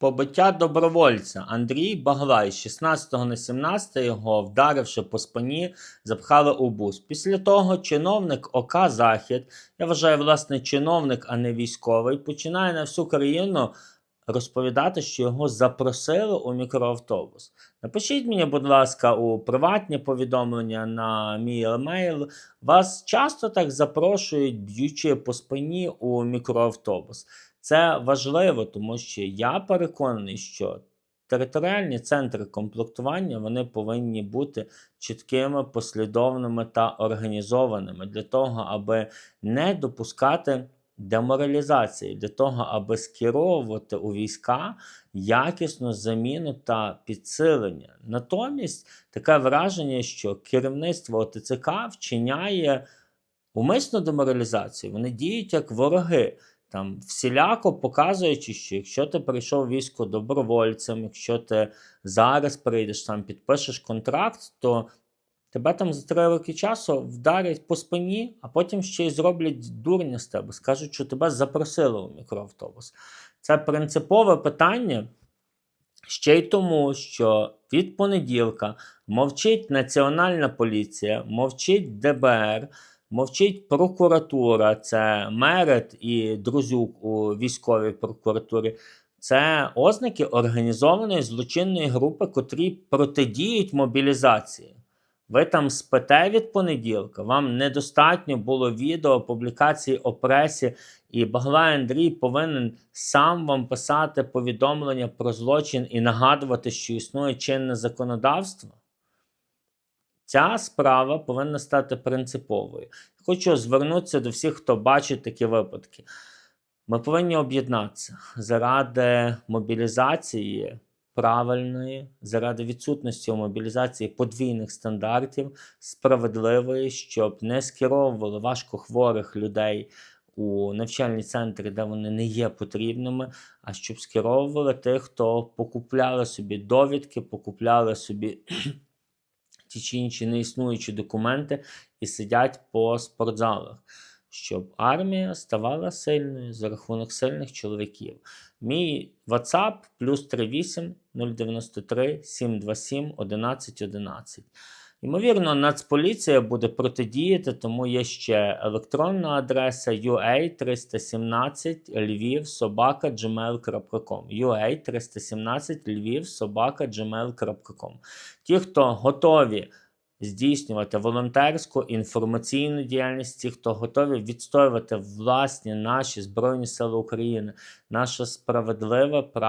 Побиття добровольця Андрій Баглай 16 на 17 його, вдаривши по спині, запхали у бус. Після того чиновник ОК Захід, я вважаю, власне, чиновник, а не військовий, починає на всю країну розповідати, що його запросили у мікроавтобус. Напишіть мені, будь ласка, у приватні повідомлення на мій емейл. Вас часто так запрошують, б'ючи по спині у мікроавтобус. Це важливо, тому що я переконаний, що територіальні центри комплектування вони повинні бути чіткими, послідовними та організованими для того, аби не допускати деморалізації, для того, аби скеровувати у війська якісну заміну та підсилення. Натомість таке враження, що керівництво ОТЦК вчиняє умисну деморалізацію, вони діють як вороги. Там всіляко показуючи, що якщо ти прийшов військо добровольцем, якщо ти зараз прийдеш там, підпишеш контракт, то тебе там за три роки часу вдарять по спині, а потім ще й зроблять дурня з тебе. Скажуть, що тебе запросили у мікроавтобус. Це принципове питання. Ще й тому, що від понеділка мовчить Національна поліція, мовчить ДБР, мовчить прокуратура, це Мерет і Друзюк у військовій прокуратурі. Це ознаки організованої злочинної групи, котрі протидіють мобілізації. Ви там спите від понеділка, вам недостатньо було відео, публікацій о пресі, і Баглай Андрій повинен сам вам писати повідомлення про злочин і нагадувати, що існує чинне законодавство. Ця справа повинна стати принциповою. Хочу звернутися до всіх, хто бачить такі випадки. Ми повинні об'єднатися заради мобілізації правильної, заради відсутності у мобілізації подвійних стандартів, справедливої, щоб не скеровували важкохворих людей у навчальні центри, де вони не є потрібними, а щоб скеровували тих, хто покупляли собі довідки, покупляли собі ті чи інші неіснуючі документи і сидять по спортзалах, щоб армія ставала сильною за рахунок сильних чоловіків. Мій WhatsApp плюс 38 093 727 1111. 11. Ймовірно, Нацполіція буде протидіяти, тому є ще електронна адреса ua317 lviv собака gmail.com ua317 lviv собака gmail.com Ті, хто готові здійснювати волонтерську інформаційну діяльність, ті, хто готові відстоювати власні наші Збройні Сили України, наше справедливе право.